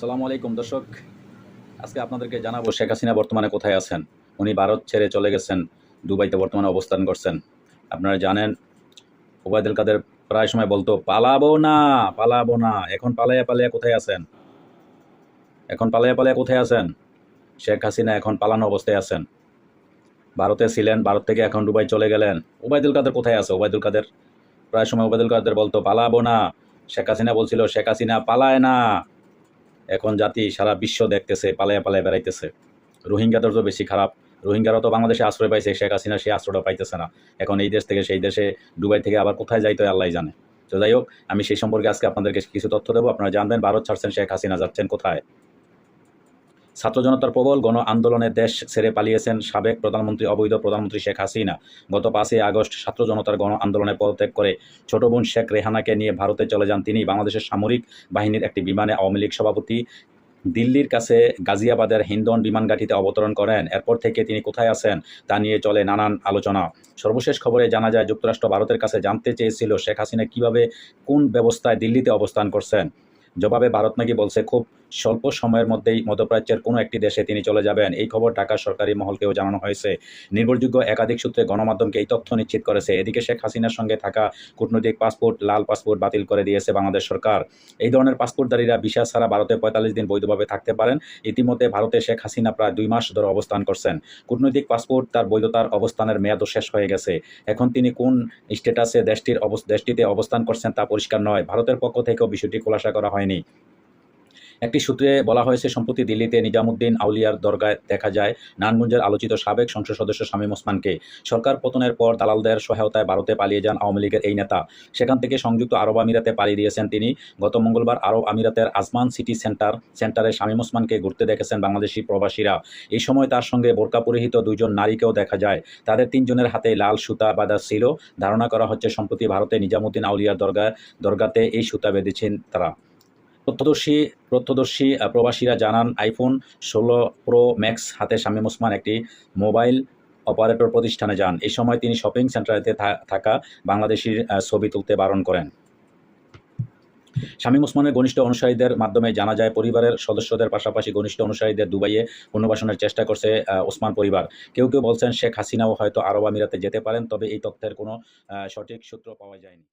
সালামু আলাইকুম, দর্শক। আজকে আপনাদেরকে জানাব শেখ হাসিনা বর্তমানে কোথায় আছেন। উনি ভারত ছেড়ে চলে গেছেন, দুবাইতে বর্তমানে অবস্থান করছেন। আপনারা জানেন, ওবায়দুল কাদের প্রায় সময় বলতো, পালাবো না পালাবো না। এখন পালাইয়া পালাইয়া কোথায় আছেন? এখন পালাইয়া পালাইয়া কোথায় আছেন? শেখ হাসিনা এখন পালানো অবস্থায় আছেন। ভারতে ছিলেন, ভারত থেকে এখন দুবাই চলে গেলেন। ওবায়দুল কাদের কোথায় আছে? ওবায়দুল কাদের প্রায় সময় ওবায়দুল কাদের বলতো, পালাবো না। শেখ হাসিনা বলছিল, শেখ হাসিনা পালায় না। এখন জাতি সারা বিশ্ব দেখতেছে, পালায়া পালায়া বেড়াইতেছে। রোহিঙ্গাদের তো বেশি খারাপ। রোহিঙ্গারা তো বাংলাদেশে আশ্রয় পাইছে, শেখ হাসিনা সেই আশ্রয়টা পাইতেছে না। এখন এই দেশ থেকে, সেই দেশে, দুবাই থেকে আবার কোথায় যাইতো আল্লাহ জানে। তো যাই হোক, আমি সেই সম্পর্কে আজকে আপনাদেরকে কিছু তথ্য দেবো, আপনারা জানবেন, ভারত ছাড়ছেন শেখ হাসিনা, যাচ্ছেন কোথায়? ছাত্র জনতার প্রবল গণ আন্দোলনে দেশ ছেড়ে পালিয়েছেন সাবেক প্রধানমন্ত্রী, অবৈধ প্রধানমন্ত্রী শেখ হাসিনা। গত পাঁচই আগস্ট ছাত্র জনতার গণ আন্দোলনে পদত্যাগ করে ছোট বোন শেখ রেহানাকে নিয়ে ভারতে চলে যান তিনি। বাংলাদেশের সামরিক বাহিনীর একটি বিমানে আওয়ামী লীগ সভাপতি দিল্লির কাছে গাজিয়াবাদের হিন্দন বিমানঘাটিতে অবতরণ করেন। এরপর থেকে তিনি কোথায় আছেন তা নিয়ে চলে নানান আলোচনা। সর্বশেষ খবরে জানা যায়, যুক্তরাষ্ট্র ভারতের কাছে জানতে চেয়েছিল শেখ হাসিনা কীভাবে কোন ব্যবস্থায় দিল্লিতে অবস্থান করছেন। জবাবে ভারত নাকি বলছে, খুব স্বল্প সময়ের মধ্যেই মধ্যপ্রাচ্যের কোনো একটি দেশে তিনি চলে যাবেন। এই খবর ঢাকা সরকারি মহলকেও জানানো হয়েছে। নির্ভরযোগ্য একাধিক সূত্রে গণমাধ্যমকে এই তথ্য নিশ্চিত করেছে। এদিকে শেখ হাসিনার সঙ্গে থাকা কূটনৈতিক পাসপোর্ট লাল পাসপোর্ট বাতিল করে দিয়েছে বাংলাদেশ সরকার। এই ধরনের পাসপোর্টধারীরা ভিসা ছাড়া ভারতে পঁয়তাল্লিশ দিন বৈধভাবে থাকতে পারেন। ইতিমধ্যে ভারতে শেখ হাসিনা প্রায় দুই মাস ধরে অবস্থান করছেন। কূটনৈতিক পাসপোর্ট তার বৈধতার অবস্থানের মেয়াদও শেষ হয়ে গেছে। এখন তিনি কোন স্ট্যাটাসে দেশটির দেশটিতে অবস্থান করছেন তা পরিষ্কার নয়। ভারতের পক্ষ থেকেও বিষয়টি খোলাসা করা হয়নি। একটি সূত্রে বলা হয়েছে, সম্প্রতি দিল্লিতে নিজামুদ্দিন আউলিয়ার দরগায় দেখা যায় নানগঞ্জের আলোচিত সাবেক সংসদ সদস্য শামীম ওসমানকে। সরকার পতনের পর দালালদের সহায়তায় ভারতে পালিয়ে যান আওয়ামী লীগের এই নেতা। সেখান থেকে সংযুক্ত আরব আমিরাতে পালিয়ে দিয়েছেন তিনি। গত মঙ্গলবার আরব আমিরাতের আজমান সিটি সেন্টার, সেন্টারে শামীম ওসমানকে ঘুরতে দেখেছেন বাংলাদেশি প্রবাসীরা। এই সময় তার সঙ্গে বোরকা পরিহিত দুজন নারীকেও দেখা যায়। তাদের তিনজনের হাতে লাল সুতা বাঁধা ছিল। ধারণা করা হচ্ছে, সম্প্রতি ভারতে নিজামুদ্দিন আউলিয়ার দরগা দরগাতে এই সুতা বেঁধেছেন তারা। প্রত্যদর্শী প্রত্যদর্শী প্রবাসীরা জানান আইফোন ষোলো প্রো ম্যাক্স হাতে শামীম ওসমান একটি মোবাইল অপারেটর প্রতিষ্ঠানে যান। এই সময় তিনি শপিং সেন্টারেতে থাকা বাংলাদেশির ছবি তুলতে বারণ করেন। শামীম ওসমানের ঘনিষ্ঠ অনুসারীদের মাধ্যমে জানা যায়, পরিবারের সদস্যদের পাশাপাশি ঘনিষ্ঠ অনুসারীদের দুবাইয়ে পুনর্বাসনের চেষ্টা করছে ওসমান পরিবার। কেউ কেউ বলছেন, শেখ হাসিনাও হয়তো আরব আমিরাতে যেতে পারেন, তবে এই তথ্যের কোনো সঠিক সূত্র পাওয়া যায়নি।